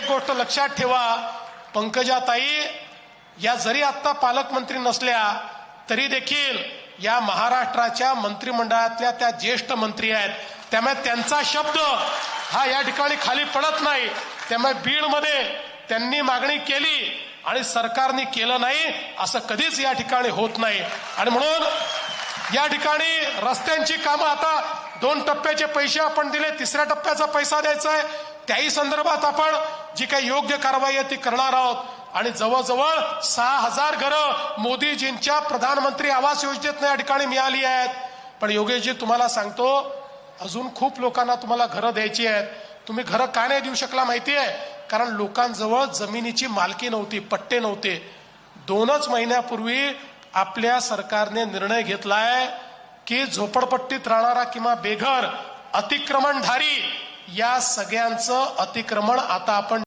एक गोष्ट लक्षात ठेवा पंकजाताई या जरी आत्ता पालकमंत्री नसल्या तरी देखील या महाराष्ट्राच्या मंत्रिमंडळातल्या त्या ज्येष्ठ मंत्री आहेत. त्यामुळे त्यांचा शब्द हा या ठिकाणी खाली पडत नाही. त्यामुळे बीडमध्ये त्यांनी मागणी केली आणि सरकारने केलं नाही असं कधीच या ठिकाणी होत नाही. आणि म्हणून या ठिकाणी रस्त्यांची कामं आता दोन टप्प्याचे पैसे आपण दिले तिसऱ्या टप्प्याचा पैसा द्यायचा आहे. त्याही संदर्भात आपण जी काही योग्य कारवाई आहे ती करणार आहोत. आणि जवळजवळ सहा हजार घरं मोदीजींच्या प्रधानमंत्री आवास योजनेत या ठिकाणी मिळाली आहेत. पण योगेशजी तुम्हाला सांगतो अजून खूप लोकांना तुम्हाला घरं द्यायची आहेत. तुम्ही घरं का नाही देऊ शकला माहिती आहे? कारण लोकांजवळ जमिनीची मालकी नव्हती पट्टे नव्हते. दोनच महिन्यापूर्वी आपल्या सरकारने निर्णय घेतलाय की झोपडपट्टीत राहणारा किंवा बेघर अतिक्रमणधारी या सगळ्यांचं अतिक्रमण आता आपण